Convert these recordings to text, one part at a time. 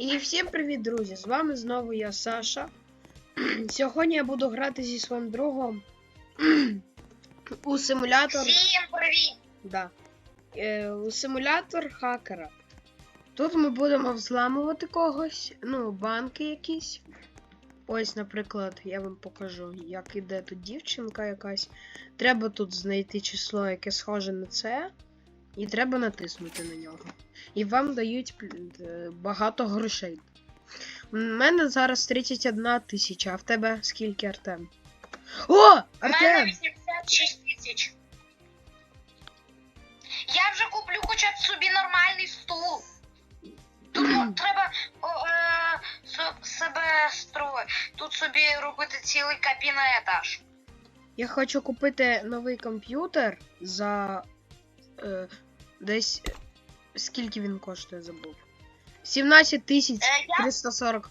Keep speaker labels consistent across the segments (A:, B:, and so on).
A: І всім привіт, друзі! З вами знову я Саша. Сьогодні я буду грати зі своїм другом у симулятор.
B: Всім привіт!
A: Да. Е, у симулятор хакера. Тут ми будемо взламувати когось, ну, банки якісь. Ось, наприклад, я вам покажу, як іде тут дівчинка якась. Треба тут знайти число, яке схоже на це, і треба натиснути на нього. І вам дають е, багато грошей. У мене зараз 31 тисяча, а в тебе скільки, Артем? О!
B: У мене 86 тисяч. Я вже куплю хоча б собі нормальний стул. Тут ну, треба о, е, со- себе строїти. Тут собі робити цілий кабінет аж.
A: Я хочу купити новий комп'ютер за е, десь. е, Скільки він коштує, забув. 17 тисяч
B: Е, я,
A: 340.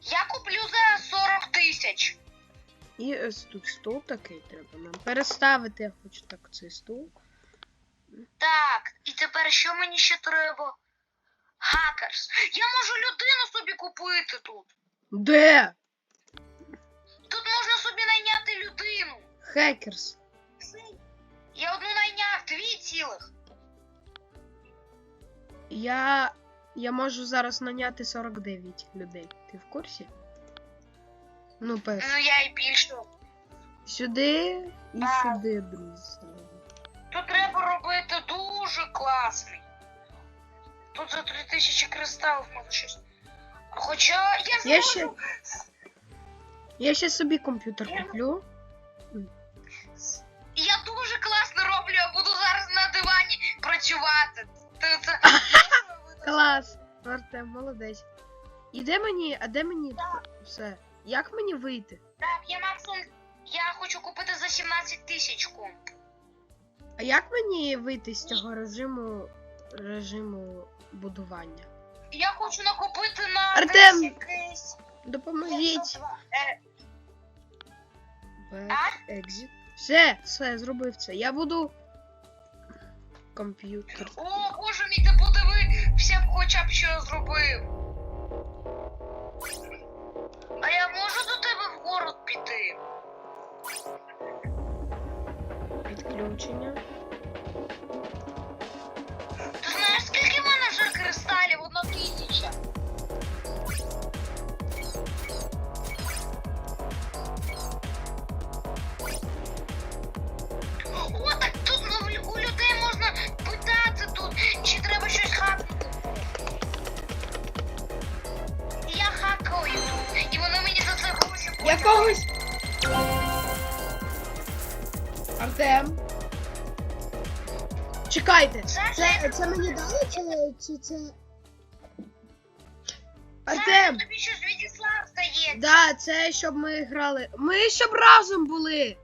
B: я куплю за 40 тисяч.
A: І ось тут стул такий треба нам переставити. Я хочу так цей стул.
B: Так, і тепер що мені ще треба? Хакерс. Я можу людину собі купити тут.
A: Де?
B: Тут можна собі найняти людину.
A: Хекерс.
B: Я одну найняв, дві цілих.
A: Я. Я можу зараз наняти 49 людей. Ти в курсі? Ну, пес.
B: Ну я і більше.
A: Сюди і
B: Так.
A: сюди, друзі.
B: Тут треба робити дуже класний. Тут за 3000 кристалів може щось. Хоча я
A: Я ще- Я ще собі комп'ютер куплю.
B: Я дуже класно роблю, я буду зараз на дивані працювати. Ти це...
A: Клас! Артем, молодець. І де мені, а де мені все? Як мені вийти?
B: Так, я максимум. Я хочу купити за 17 тисяч комп.
A: А як мені вийти з цього режиму режиму будування?
B: Я хочу накопити на
A: Артем!
B: десь якийсь.
A: Допоможіть!
B: Е,
A: Back, exit. Все, все, я зробив це. Я буду. Комп'ютер.
B: О, боже мій, ти подивився б хоча б що я зробив. А я можу до тебе в город піти?
A: Підключення.
B: Ти знаєш, скільки в мене вже кристалів? Одна тисяча. Гроші
A: Я
B: платять.
A: когось. Артем. Чекайте.
B: Це-
A: Це, мені дали чи, чи це. Артем!
B: тобі здається.
A: Да, це щоб ми грали. Ми щоб разом були.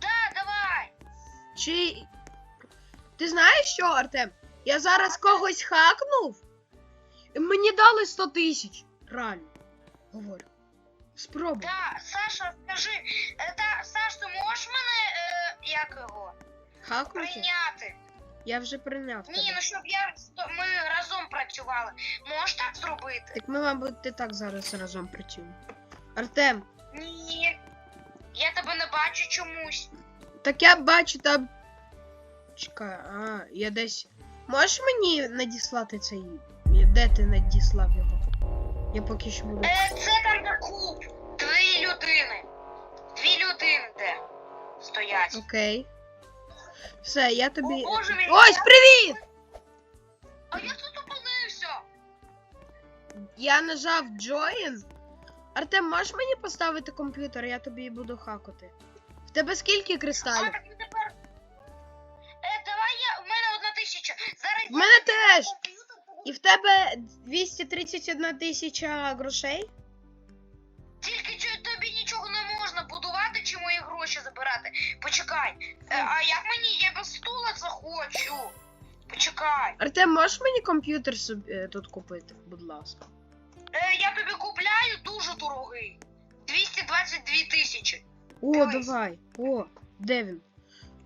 B: Да, давай.
A: Чи. Ти знаєш що, Артем? Я зараз когось хакнув. Мені дали 100 тисяч. Реально. Говорю. Спробуй.
B: Да, Саша, скажи, е, та, Саш, ти можеш мене, е, як його,
A: Хакнути?
B: прийняти?
A: Я вже прийняв тебе.
B: Ну щоб я, ми разом працювали. Можеш так зробити?
A: Так ми, мабуть, і так зараз разом працюємо. Артем,
B: Ні. Я тебе не бачу чомусь.
A: так я бачу там. Чекай, а, я десь. Можеш мені надіслати цей. Де ти надіслав його? Я поки що буду.
B: Е, це де стоять.
A: Окей. Все, я тобі.
B: О, Боже мій,
A: Ось,
B: я-
A: привіт!
B: А я тут опинився.
A: Я нажав Join. Артем, можеш мені поставити комп'ютер, я тобі буду хакати. В тебе скільки
B: А,
A: кристалів?
B: так ну тепер. Е, давай я, у мене одна тисяча. Зараз
A: В мене теж. І в тебе 231 тисяча грошей?
B: Чи забирати. Почекай. Е, а як мені? Я без стула захочу. Почекай.
A: Артем, можеш мені комп'ютер собі е, тут купити, будь ласка.
B: Е, я тобі купляю дуже дорогий. 222 тисячі.
A: О,
B: Дивись.
A: давай. О, де він?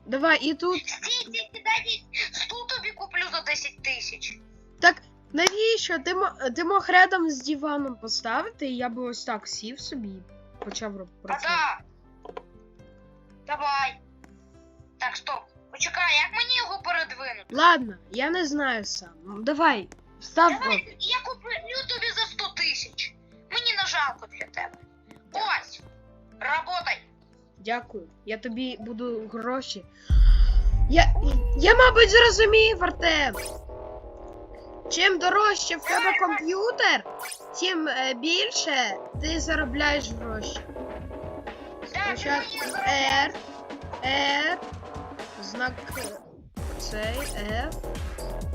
A: Давай, і тут.
B: Стій, стій, дай стул тобі куплю за 10 тисяч.
A: Так, Навіщо? Ти, мо- ти мог рядом з диваном поставити, і я би ось так сів собі і почав роб-
B: А да. Давай. Так, стоп. Почекай, як мені його передвинути?
A: Ладно, я не знаю сам. Ну, Давай, встав.
B: Давай, я куплю тобі за 100 тисяч. Мені не жалко для тебе. Ось. Работай.
A: Дякую. Я тобі буду гроші. Я, я мабуть, зрозумів, Артем. Чим дорожче в тебе комп'ютер, тим е, більше ти заробляєш гроші. Спочатку R, R, знак цей, F,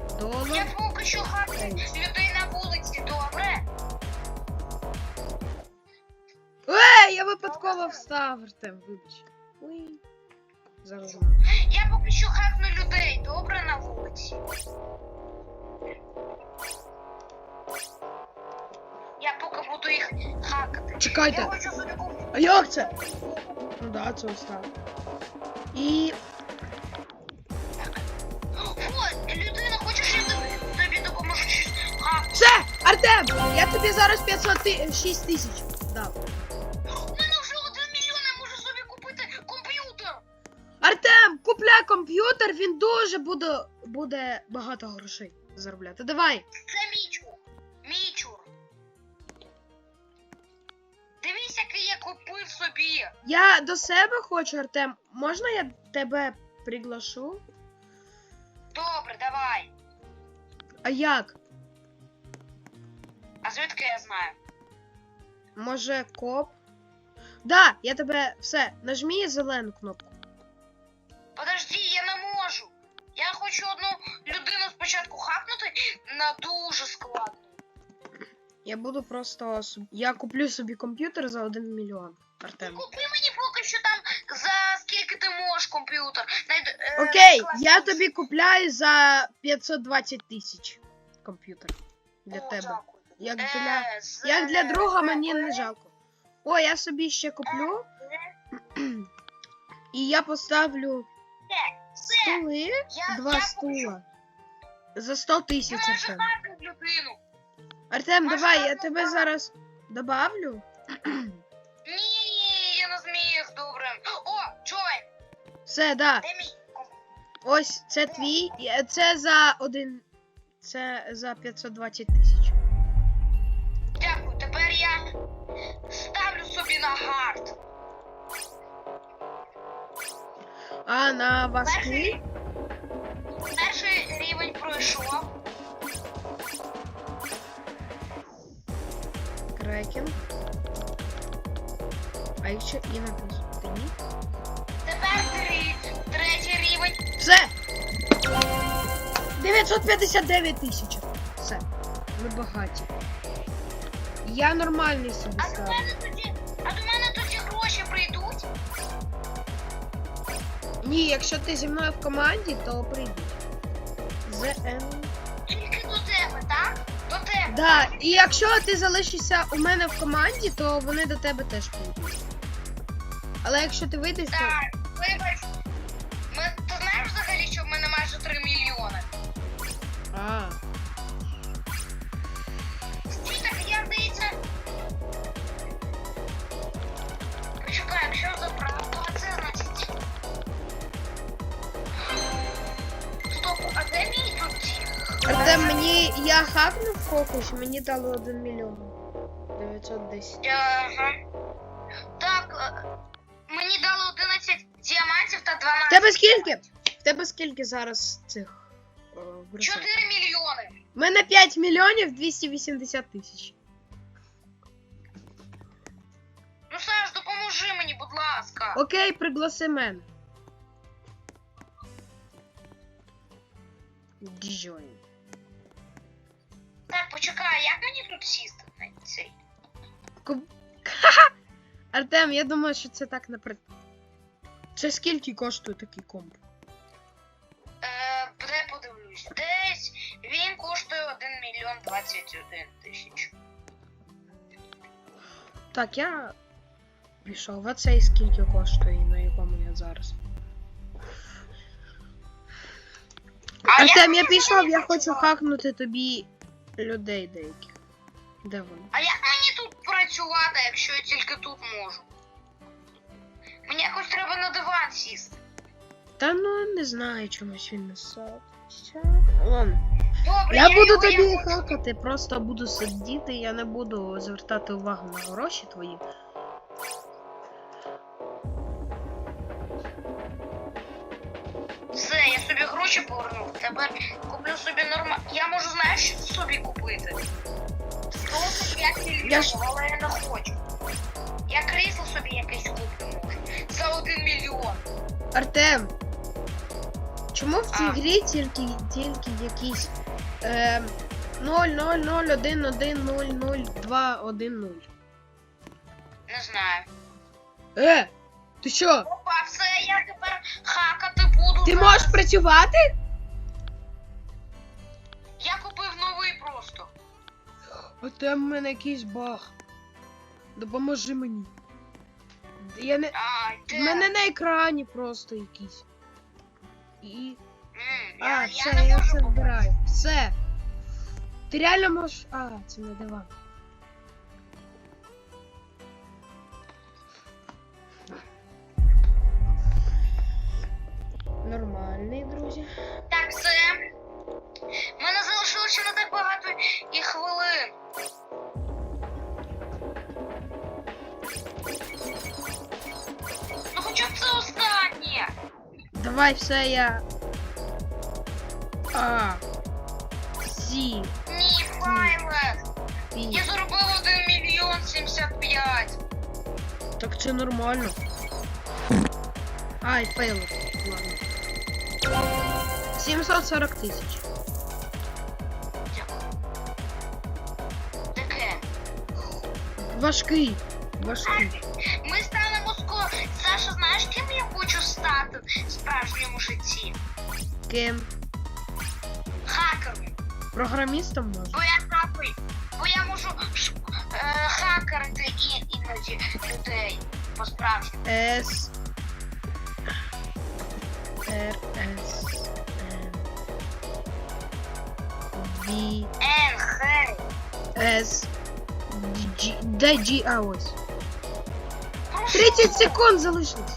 B: Я
A: долар.
B: поки що людей на вулиці, добре?
A: Ей, я випадково встав, Артем, вибач. Ой. Зараз.
B: Я поки що хакну людей, добре на вулиці. Я поки буду їх хакати. Я
A: Чекайте,
B: хочу
A: а як це? Ну да, це ось так. І
B: О, людина, хочеш я тобі, допоможу?
A: Все, Артем, я тобі зараз 506 тисяч дав.
B: У мене вже один мільйон, я можу собі купити комп'ютер.
A: Артем, купляй комп'ютер, він дуже буде, буде багато грошей заробляти. Давай.
B: Це Я
A: до себе хочу, Артем. Можна я тебе приглашу?
B: Добре, давай.
A: А як?
B: А звідки я знаю?
A: Може, коп? Да, я тебе все, нажмі зелену кнопку.
B: Подожди, я не можу. Я хочу одну людину спочатку хакнути на дуже складно.
A: Я буду просто. Я куплю собі комп'ютер за 1 мільйон. Артем.
B: Купи ти можеш комп'ютер. Е,
A: Окей, я тобі купляю за 520 тисяч комп'ютер. Для
B: О,
A: тебе.
B: дякую.
A: Як
B: Е,
A: для,
B: з-
A: як для друга мені не жалко. О, я собі ще куплю. І я поставлю стули, два
B: я
A: стула. За 100 тисяч, Артем.
B: людину.
A: Артем, давай, я тебе зараз добавлю. Все, да.
B: де мій
A: Ось це твій. Це за один. Це за 520 тисяч.
B: Дякую, тепер я ставлю собі на гард.
A: А на важкий?
B: Перший, перший рівень пройшов.
A: Крекінг. А якщо і написати ні?
B: Рівень.
A: Все! 959 тисяч. Все. Ми багаті. Я нормальний собі
B: А до мене тоді, а до мене тоді гроші прийдуть.
A: Ні, якщо ти зі мною в команді, то прийдуть. ЗН.
B: Тільки до тебе, так? До тебе.
A: Да, і якщо ти залишишся у мене в команді, то вони до тебе теж прийдуть. Але якщо ти вийдеш, то. Мені дали 1 мільйон. 910.
B: Ага. Так, е, мені дали 11 діамантів та 12.
A: В тебе скільки? В тебе скільки зараз цих о,
B: 4 мільйони.
A: У мене 5 мільйонів 280 тисяч.
B: Ну, Саш, допоможи мені, будь ласка.
A: Окей, пригласи мене. Джой.
B: Так, почекай, як мені тут сісти на цей?
A: Ха-ха! Артем, я думаю, що це так напред. Це скільки коштує такий комп?
B: Е, де подивлюсь. Десь він коштує 1 мільйон 21 тисяч.
A: Так, я пішов. А цей скільки коштує, на якому я зараз.
B: А
A: Артем, я
B: мені
A: пішов, я хочу хакнути тобі людей деяких. Де вони?
B: А як мені тут працювати, якщо я тільки тут можу? Мені якось треба на диван сісти.
A: Та ну не знаю, чомусь він не садиться. Ладно.
B: Добре,
A: Я буду
B: його-
A: тобі
B: я
A: хакати, просто буду сидіти, я не буду звертати увагу на гроші твої.
B: Гроші повернув. Тепер куплю собі нормально. Я можу, знаєш, що собі купити? 105 мільйонів, але я не хочу. Я крісло собі якесь куплю можу. За один мільйон.
A: Артем! Чому в цій
B: А.
A: грі тільки, тільки якісь е, 0, 0, 0, 1, 1, 0, 0, 2, 1, 0?
B: Не знаю.
A: Е! Ти що?
B: Опа, все, я тепер хакати буду.
A: Ти можеш працювати?
B: Я купив новий просто.
A: Артем, в мене якийсь баг. Допоможи мені. Я не.
B: Ай,
A: В мене на екрані просто якийсь. І.
B: М,
A: А,
B: я,
A: все,
B: я не
A: я
B: можу
A: це
B: купити.
A: Все. Ти реально можеш. А, це не диван. Нормальний, друзі.
B: Так, все. Мене залишилося не так багато і хвилин. Ну хоча це останнє.
A: Давай все я. А. Сі.
B: Ні, Файлет.
A: Пі.
B: Я заробив 1 мільйон 75.
A: Так це нормально. Ай, фейл. Ладно. 740 тисяч.
B: Дякую. Таке.
A: Важкий. Важкий.
B: Ми станемо скоро. Саша, знаєш, ким я хочу стати в справжньому житті?
A: Ким?
B: Хакером.
A: Програмістом може?
B: Бо я хакер. Бо я можу е, хакерити і іноді людей по-справжньому.
A: С. Н. В.
B: Ен, хей.
A: С. G. Де G? А ось.
B: Прошу.
A: 30 секунд залишилось.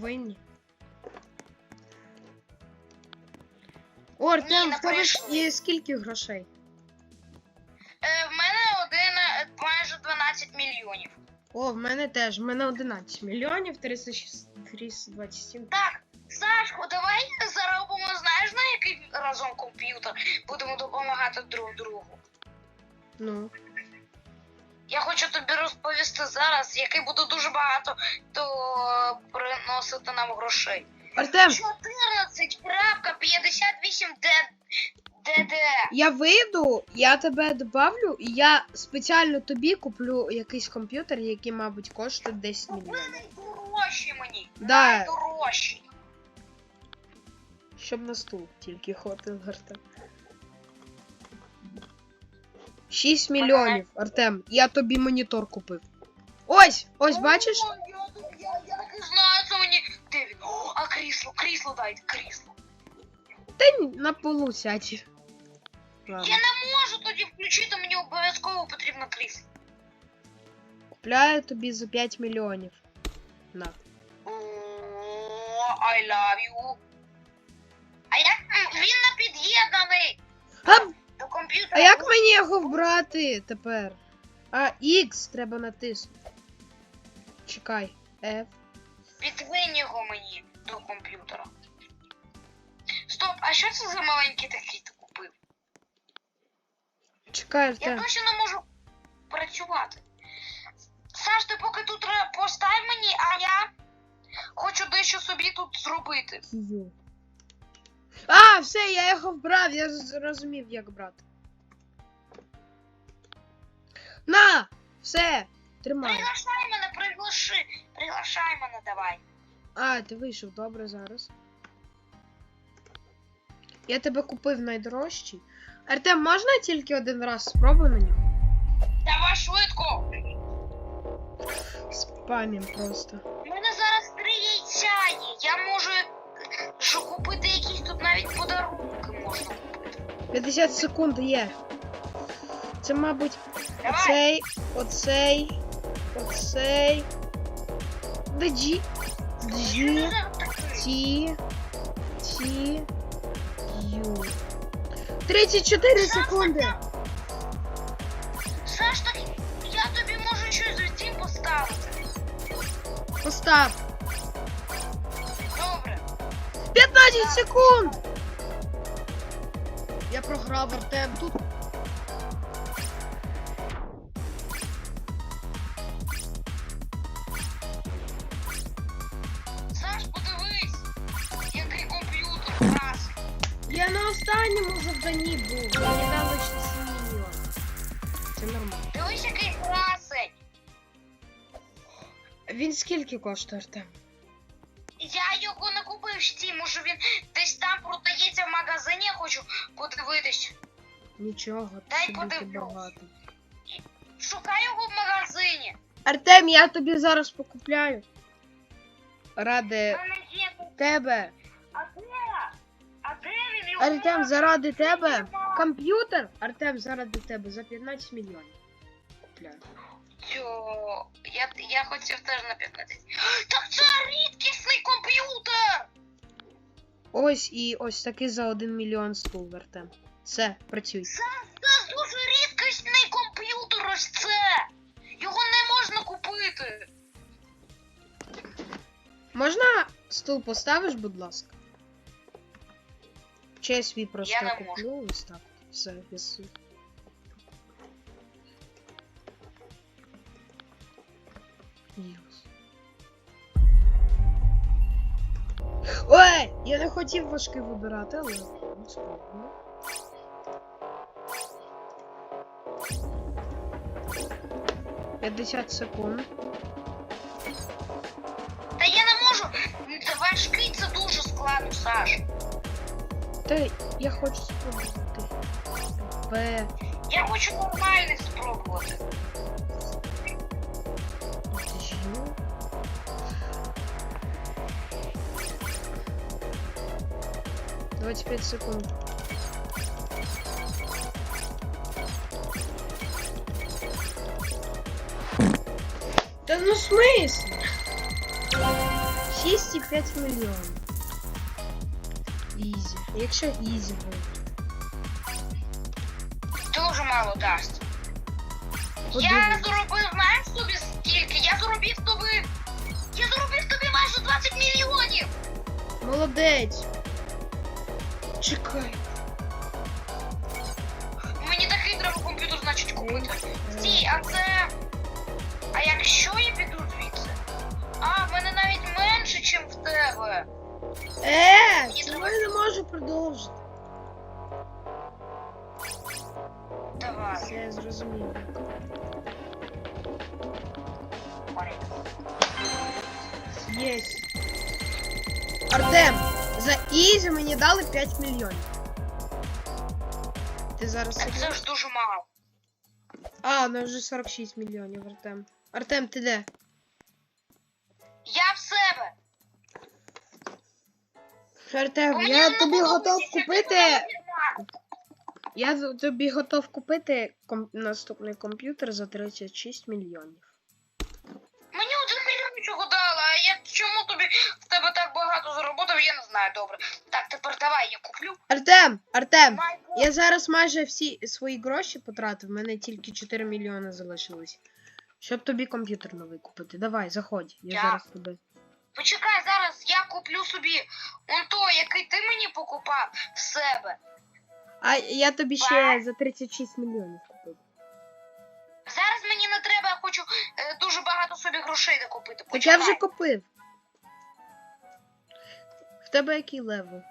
A: Повинні. О, Артем, в тебе ж є скільки грошей?
B: Е, в мене один е, майже 12 мільйонів.
A: О, в мене теж. В мене 11 мільйонів 306 327.
B: Так, Сашко, давай заробимо, знаєш, на який разом комп'ютер будемо допомагати друг другу.
A: Ну.
B: Я хочу тобі розповісти зараз, який буде дуже багато то приносити нам грошей.
A: Артем,
B: 14.58 ДД.
A: я вийду, я тебе добавлю, і я спеціально тобі куплю якийсь комп'ютер, який, мабуть, коштує 10 мільйонів.
B: Найдорожчі мені.
A: Да.
B: Найдорожчі.
A: Щоб на стул тільки хватило, Артем. 6 мільйонів, Артем. Я тобі монітор купив. Ось! Ось бачиш?
B: О, Я, я, я так і знаю, це мені. Де він? О, а крісло, крісло дайте, крісло.
A: Та ні, на полу сядь. Ладно.
B: Я не можу тоді включити, мені обов'язково потрібно крісло.
A: Купляю тобі за 5 мільйонів. На.
B: О, I love you. А як м, він не під'єднаний
A: А,
B: До комп'ютера?
A: а як мені його вбрати тепер? А, X треба натиснути. Чекай. F.
B: Підвинь його мені до комп'ютера. Стоп, а що це за маленький такий ти купив?
A: Чекай,
B: Я
A: Артем.
B: досі не можу працювати. Саш, ти поки тут ре- постав мені, а я хочу дещо собі тут зробити.
A: Q. А, все, я його вбрав, я зрозумів, як брати. На! Все, тримай.
B: Приглашай мене, при... приглаши, приглашай мене давай.
A: А, ти вийшов, добре зараз. Я тебе купив найдорожчий. Артем, можна тільки один раз спробуй на нього?
B: Давай швидко.
A: Спамім просто.
B: У мене зараз три яйця є. Я можу е, купити якісь тут навіть подарунки можна купити.
A: 50 секунд є. Це, мабуть,
B: Давай.
A: оцей, оцей, оцей. Джі.
B: Що
A: Джі.
B: такий?
A: Ті. Ті. Ю. 34 секунди.
B: Саш, так я тобі можу щось з цим поставити.
A: Постав. 15 секунд. Я програв Артем. Тут
B: Саш, подивись, який комп'ютер красний.
A: я на останньому завданні був. Мені дали 6 мільйон. Це нормально.
B: Дивись, який красень.
A: Він скільки коштує Артем?
B: Він десь там продається в магазині, я хочу подивитись.
A: Нічого,
B: Дай подивлюсь.
A: багато.
B: Шукай його в магазині.
A: Артем, я тобі зараз покупляю. Ради
B: мене є тут.
A: тебе.
B: А де? А де він? Його
A: Артем, заради тебе. Комп'ютер. Артем, заради тебе за 15 мільйонів. Купляю.
B: Я, я хотів теж на 15. Так це рідкісний комп'ютер!
A: Ось і ось такий за 1 мільйон стул, верте. Все, працюй.
B: Це, це дуже рідкісний комп'ютер, ось це! Його не можна купити.
A: Можна стул поставиш, будь ласка? Чи я свій просто
B: Я не
A: куплю ось так. Все, я Ой! Я не хотів важкий вибирати, але ну, спробую. П'ятдесят секунд.
B: Та я не можу. Важкий, це дуже складно, Саш.
A: Та я хочу спробувати. Б.
B: Я хочу нормальний спробувати.
A: 25 секунд. Да ну смысл? 6,5 Изи, Ізі. Якщо ізі буде.
B: Тоже мало дасть. Я заробив знаєш собі скільки? Я заробив чтобы. Я заробив чтобы майже 20 миллионов.
A: Молодец. Чекай.
B: Мені такий треба комп'ютер, значить, купити. Стій, а це. А якщо я піду звідси? А, в мене навіть менше, ніж в тебе.
A: Е, чому я не можу продовжити?
B: Давай.
A: Я зрозумів. Єсть. Артем, за Ізі мені дали 5 мільйонів. Ти зараз.
B: Це ж дуже мало.
A: А, ну вже 46 мільйонів, Артем. Артем, ти де?
B: Я в себе.
A: Артем, я тобі готов купити. Я тобі готов купити ком... наступний комп'ютер за 36 мільйонів.
B: Знаю, добре. Так, тепер давай, я куплю.
A: Артем, Артем, я зараз майже всі свої гроші потратив, в мене тільки 4 мільйони залишилось. Щоб тобі комп'ютер новий купити. Давай, заходь. Я
B: Я-
A: зараз тебе.
B: Почекай, зараз я куплю собі он той, який ти мені покупав в себе.
A: А я тобі ще за 36 мільйонів купив.
B: Зараз мені не треба, я хочу е, дуже багато собі грошей докупити.
A: Так я вже купив. В тебе який левел?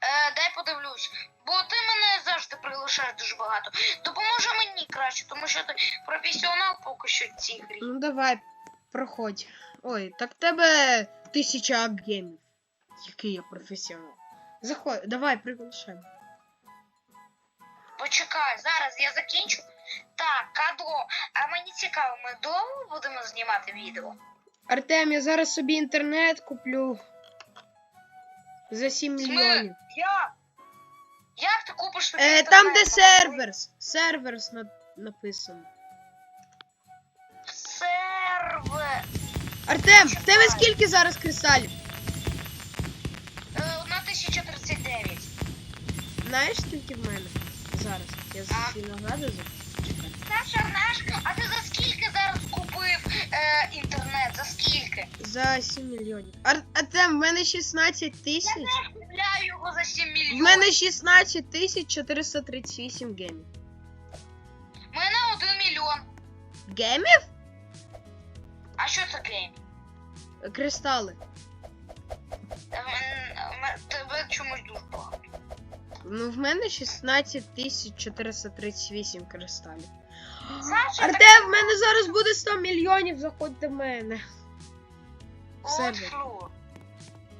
B: Е, дай подивлюсь. бо ти мене завжди приглашаєш дуже багато. Допоможи мені краще, тому що ти професіонал поки що в цій грі.
A: Ну давай, проходь. Ой, так тебе тисяча апгеймів. Який я професіонал. Заходь, давай, приглашай.
B: Почекай, зараз я закінчу. Так, Кадло, а мені цікаво, ми довго будемо знімати відео?
A: Артем, я зараз собі інтернет куплю. За 7 мільйонів.
B: Як? Як ти купиш собі
A: Е,
B: інтернет?
A: там, де серверс. Серверс на... написано.
B: Сервер.
A: Артем, в тебе скільки зараз кристалів?
B: Е, на 1039.
A: Знаєш, скільки в мене зараз? Я
B: А.
A: собі нагадую. Чекай.
B: Саша, наш, а ти за скільки зараз е, інтернет? За скільки?
A: За 7 мільйонів. Ар... Артем, в мене 16 тисяч.
B: Купляю його за 7
A: В
B: мільйонів.
A: мене 16 тисяч 438 гемів.
B: В мене 1 мільйон.
A: Гемів?
B: А що це гейм?
A: Кристали.
B: Е, мен- мен- Тебе чомусь дуже багато.
A: Ну, в мене 16 тисяч 438 кристалів.
B: Саша,
A: Артем, в мене зараз буде 100 мільйонів, заходь до мене.
B: так...
A: сервер.
B: От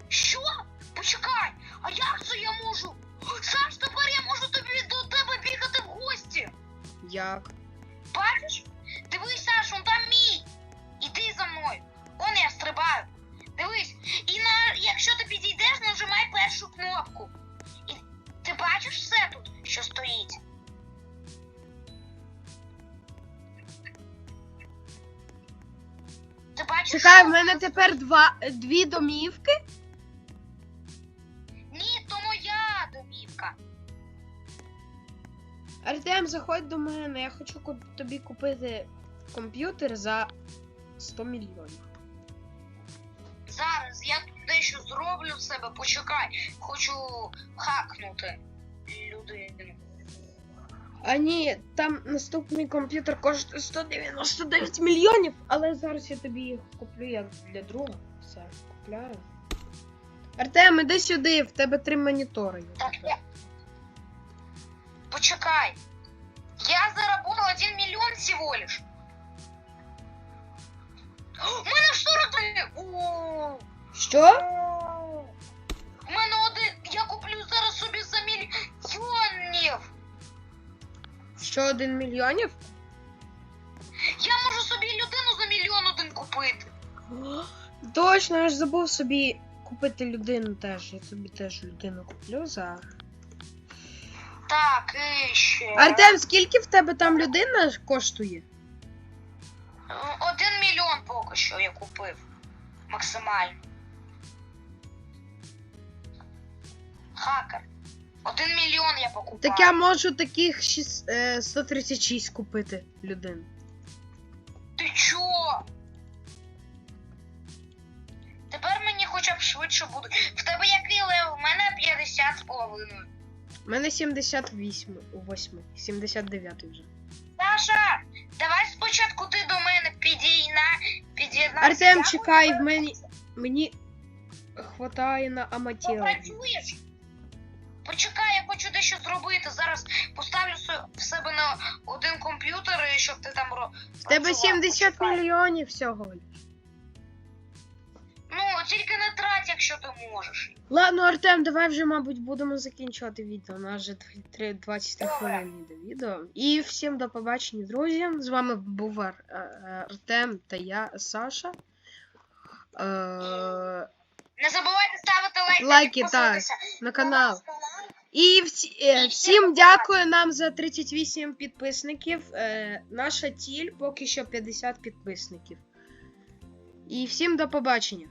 B: Що? Почекай, а як це я можу? Саш, тепер я можу тобі до тебе бігати в гості.
A: Як?
B: Бачиш? Дивись, Саш, он там мій. Іди за мною. Он я стрибаю. Дивись. І на якщо ти підійдеш, нажимай першу кнопку. І ти бачиш все тут, що стоїть?
A: Чекай, в мене тепер два, дві домівки.
B: Ні, то моя домівка.
A: Артем, заходь до мене. Я хочу тобі купити комп'ютер за 100 мільйонів.
B: Зараз я тут дещо зроблю в себе, почекай. Хочу хакнути людину.
A: А ні, там наступний комп'ютер коштує 199 мільйонів, але зараз я тобі їх куплю як для друга. Все, купляю. Артем, іди сюди, в тебе три монітори. є
B: Так, я... Почекай. Я заработал 1 миллион всего лишь. У мене 43. О,
A: Що?
B: У мене один. Я куплю зараз собі за мільйонів.
A: Що один мільйонів?
B: Я можу собі людину за мільйон один купити.
A: Точно, я ж забув собі купити людину теж. Я собі теж людину куплю за.
B: Так, і ще.
A: Артем, скільки в тебе там людина коштує?
B: Один мільйон поки що я купив. Максимально. Хакер. Один мільйон я покупав.
A: Так я можу таких шіс- е, 136 купити людей.
B: Ти чо? Тепер мені хоча б швидше буде. В тебе який лев? У мене 50 з половиною.
A: У мене 78, у 8, 79 вже.
B: Саша, давай спочатку ти до мене підійна, під'єднайся.
A: Артем, чекай, в мені мені хватає на аматіра.
B: Попрацюєш? Почекай, я хочу дещо зробити. Зараз поставлю в себе на один комп'ютер, і щоб ти там ро...
A: В тебе 70
B: Почекай.
A: мільйонів всього.
B: Ну, тільки не трать, якщо ти можеш.
A: Ладно, Артем, давай вже, мабуть, будемо закінчувати відео. У нас вже 3, 23
B: Добре.
A: хвилини йде відео. І всім до побачення, друзі. З вами був е, е, Артем та я, Саша. Е,
B: Не забувайте ставити лайки,
A: Лайки,
B: підписуватися
A: на канал. І всі, е,
B: всім
A: всім дякую нам за 38 підписників. Е, наша ціль поки що 50 підписників. І всім до побачення.